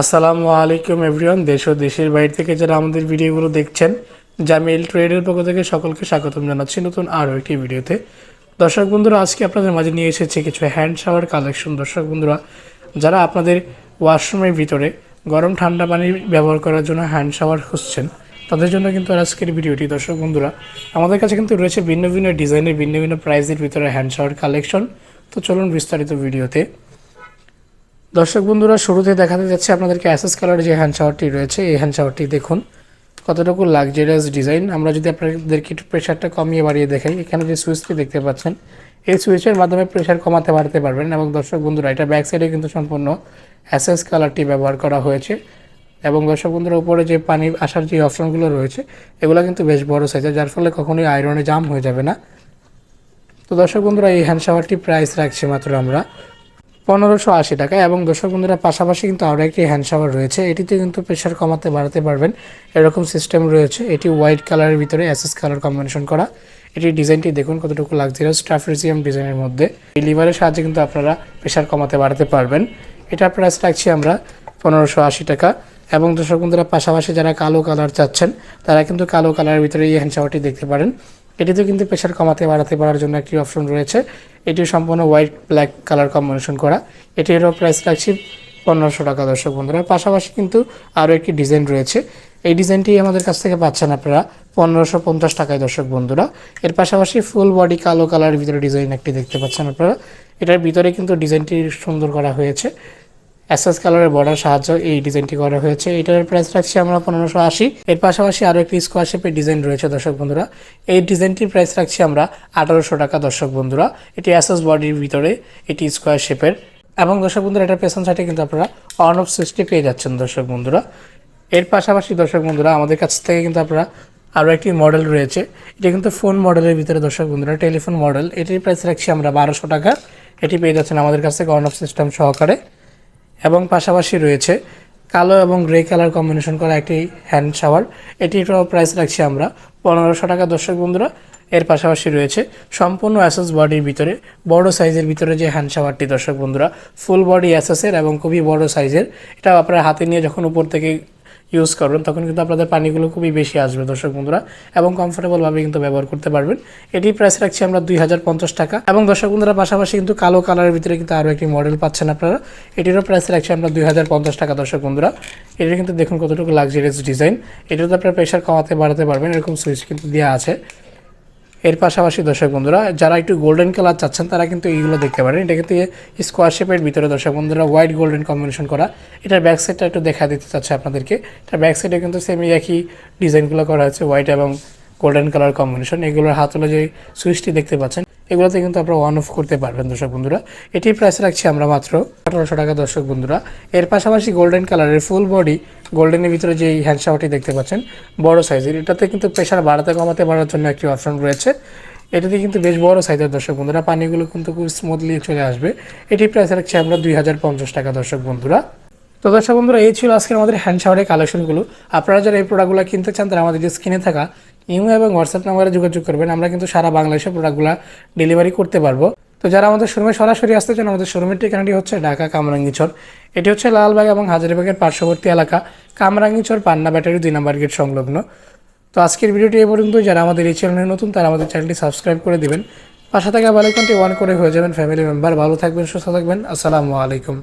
আসসালামু আলাইকুম এভরিওয়ান, দেশ ও দেশের বাইরে থেকে যারা আমাদের ভিডিওগুলো দেখছেন, জামিল ট্রেডের পক্ষ থেকে সকলকে স্বাগতম জানাচ্ছি নতুন আরও একটি ভিডিওতে। দর্শক বন্ধুরা, আজকে আপনাদের মাঝে নিয়ে এসেছে কিছু হ্যান্ড শাওয়ার কালেকশন। দর্শক বন্ধুরা, যারা আপনাদের ওয়াশরুমের ভিতরে গরম ঠান্ডা পানি ব্যবহার করার জন্য হ্যান্ড শাওয়ার খুঁজছেন, তাদের জন্য কিন্তু আজকের ভিডিওটি। দর্শক বন্ধুরা, আমাদের কাছে কিন্তু রয়েছে ভিন্ন ভিন্ন ডিজাইনের, ভিন্ন ভিন্ন প্রাইসের ভিতরে হ্যান্ড শাওয়ার কালেকশন। তো চলুন বিস্তারিত ভিডিওতে দর্শক বন্ধুরা, শুরুতে দেখাতে যাচ্ছে আপনাদেরকে অ্যাসেস কালারের যে হ্যান্ড শাওয়ারটি রয়েছে, এই হ্যান্ড শাওয়ারটি দেখুন। কতটুকু লাক্সারিয়াস ডিজাইন আমরা যদি আপনাদেরকে একটু প্রেশারটা কমিয়ে বাড়িয়ে দেখাই, এখানে যে সুইচটি দেখতে পাচ্ছেন, এই সুইচের মাধ্যমে প্রেশার কমাতে বাড়াতে পারবেন এবং দর্শক বন্ধুরা, এটা ব্যাক সাইডে কিন্তু সম্পূর্ণ অ্যাসেস কালারটি ব্যবহার করা হয়েছে। এবং দর্শক বন্ধুরা, উপরে যে পানি আসার যে অপশনগুলো রয়েছে, এগুলো কিন্তু বেশ বড় সাইজের যার ফলে কখনোই আয়রনে জাম হয়ে যাবে না। তো দর্শক বন্ধুরা, এই হ্যান্ড শাওয়ারটি প্রাইস রাখছি মাত্র আমরা। পনেরোশো আশি টাকা এবং দর্শক বন্ধুরা, পাশাপাশি কিন্তু আরও একটি হ্যান্ড শাওয়ার রয়েছে। এটিতে কিন্তু প্রেশার কমাতে, বাড়াতে পারবেন। এরকম সিস্টেম রয়েছে। এটি হোয়াইট কালারের ভিতরে অ্যাসেস কালার কম্বিনেশন করা। এটির ডিজাইনটি দেখুন কতটুকু লাক্সারিয়াস ট্রাফ্রিজিয়াম ডিজাইনের মধ্যে। এই লিভারের সাহায্যে কিন্তু আপনারা প্রেশার কমাতে, বাড়াতে পারবেন। এটার প্রাইস রাখছি আমরা পনেরোশো আশি টাকা। এবং দর্শক বন্ধুরা, পাশাপাশি যারা কালো কালার চাচ্ছেন, তারা কিন্তু কালো কালারের ভিতরে এই হ্যান্ড শাওয়ারটি দেখতে পারেন। এটিতে কিন্তু প্রেশার কমাতে, বাড়াতে পারার জন্য একটি অপশন রয়েছে। এটি সম্পূর্ণ হোয়াইট ব্ল্যাক কালার কম্বিনেশন করা। এটিরও প্রাইস রাখছি পনেরোশো টাকা, দর্শক বন্ধুরা। পাশাপাশি কিন্তু আরও একটি ডিজাইন রয়েছে। এই ডিজাইনটি আমাদের কাছ থেকে পাচ্ছেন আপনারা পনেরোশো পঞ্চাশ টাকায়, দর্শক বন্ধুরা। এর পাশাপাশি ফুল বডি কালো কালারের ভিতরে ডিজাইন একটি দেখতে পাচ্ছেন আপনারা। এটার ভিতরে কিন্তু ডিজাইনটি সুন্দর করা হয়েছে। অ্যাসেস কালারের বর্ডার সাহায্য এই ডিজাইনটি করা হয়েছে। এটার প্রাইস রাখছি আমরা পনেরোশো আশি। এর পাশাপাশি আরও একটি স্কোয়ার শেপের ডিজাইন রয়েছে, দর্শক বন্ধুরা। এই ডিজাইনটির প্রাইস রাখছি আমরা আঠারোশো টাকা, দর্শক বন্ধুরা। এটি অ্যাসেস বডির ভিতরে এটি স্কোয়ার শেপের এবং দর্শক বন্ধুরা, এটার পেছন সাইডে কিন্তু আপনারা অন অফ সুইচটি পেয়ে যাচ্ছেন, দর্শক বন্ধুরা। এর পাশাপাশি, দর্শক বন্ধুরা, আমাদের কাছ থেকে কিন্তু আপনারা আরও একটি মডেল রয়েছে। এটা কিন্তু ফোন মডেলের ভিতরে, দর্শক বন্ধুরা টেলিফোন মডেল এটির প্রাইস রাখছি আমরা বারোশো টাকা। এটি পেয়ে যাচ্ছেন আমাদের কাছ থেকে অন অফ সিস্টেম সহকারে। এবং পাশাপাশি রয়েছে কালো এবং গ্রে কালার কম্বিনেশন করা একটি হ্যান্ড শাওয়ার এটিরও প্রাইস রাখছি আমরা পনেরোশো টাকা। দর্শক বন্ধুরা, এর পাশাপাশি রয়েছে সম্পূর্ণ অ্যাসেস বডির ভিতরে, বড় সাইজের ভিতরে যে হ্যান্ড শাওয়ারটি দর্শক বন্ধুরা ফুল বডি অ্যাসেসের এবং খুবই বড় সাইজের এটা আপনার হাতে নিয়ে যখন উপর থেকে ইউজ করবেন, তখন কিন্তু আপনাদের পানিগুলো খুবই বেশি আসবে, দর্শক বন্ধুরা, এবং কমফোর্টেবলভাবে কিন্তু ব্যবহার করতে পারবেন। এটি প্রাইস রাখছি আমরা দুই হাজার পঞ্চাশ টাকা, এবং দর্শক বন্ধুরা, পাশাপাশি কিন্তু কালো কালারের ভিতরে কিন্তু আরও একটি মডেল পাচ্ছেন আপনারা। এটিরও প্রাইস রাখছি আমরা দুই হাজার পঞ্চাশ টাকা, দর্শক বন্ধুরা। এটি কিন্তু দেখুন কতটুকু লাক্সারিয়াস ডিজাইন এটাতে আপনার প্রেশার কমাতে বাড়াতে পারবেন, এরকম সুইচ কিন্তু দেওয়া আছে। এর পাশাপাশি দর্শক বন্ধুরা, যারা একটু গোল্ডেন কালার চাচ্ছেন, তারা কিন্তু এইগুলো দেখতে পারেন। এটা কিন্তু স্কোয়ার শেপের ভিতরে দর্শক বন্ধুরা হোয়াইট গোল্ডেন কম্বিনেশন করা। এটার ব্যাক সাইডটা একটু দেখা দিতে চাচ্ছে আপনাদেরকে। এটার ব্যাক সাইডে কিন্তু সেমি একই ডিজাইনগুলো করা হয়েছে হোয়াইট এবং গোল্ডেন কালার কম্বিনেশন এগুলোর হাতলে যে সুইচটি দেখতে পাচ্ছেন এগুলোতে কিন্তু আপনারা অন অফ করতে পারবেন, দর্শক বন্ধুরা। এটির প্রাইস রাখছি আমরা মাত্র আঠারোশো টাকা, দর্শক বন্ধুরা। এর পাশাপাশি গোল্ডেন কালারের ফুল বডি গোল্ডেনের ভিতরে যে হ্যান্ড শাওয়ারটি দেখতে পাচ্ছেন, বড় সাইজের এটাতে কিন্তু প্রেশার বাড়াতে কমাতে বাড়ার জন্য একটি অপশন রয়েছে। এটাতে কিন্তু বেশ বড় সাইজের দর্শক বন্ধুরা। পানিগুলো কিন্তু খুব স্মুথলি চলে আসবে। এটির প্রাইস রাখছি আমরা দুই হাজার পঞ্চাশ টাকা, দর্শক বন্ধুরা। তো দর্শক বন্ধুরা, এই ছিল আজকের আমাদের হ্যান্ড শাওয়ারের কালেকশনগুলো আপনারা যারা এই প্রোডাক্টগুলো কিনতে চান, তারা আমাদের যে স্ক্রিনে থাকা ইমো এবং হোয়াটসঅ্যাপ নাম্বারে যোগাযোগ করবেন, আমরা কিন্তু সারা বাংলাদেশে প্রোডাক্টগুলো ডেলিভারি করতে পারব। তো যারা আমাদের শোরুমে সরাসরি আসতে চান, আমাদের শোরুমের ঠিকানাটি হচ্ছে ঢাকা কামরাঙ্গিচর এটি হচ্ছে লালবাগ এবং হাজারিবাগের পার্শ্ববর্তী এলাকা কামরাঙ্গিচর পান্না ব্যাটারি দুই নাম্বার গেট সংলগ্ন। তো আজকের ভিডিওটি এ পর্যন্ত যারা আমাদের এই চ্যানেলে নতুন, তারা আমাদের চ্যানেলটি সাবস্ক্রাইব করে দিবেন। পাশে থাকা বেলাইকনটি ওয়ান করে হয়ে যাবেন ফ্যামিলি মেম্বার। ভালো থাকবেন, সুস্থ থাকবেন। আসসালামু আলাইকুম।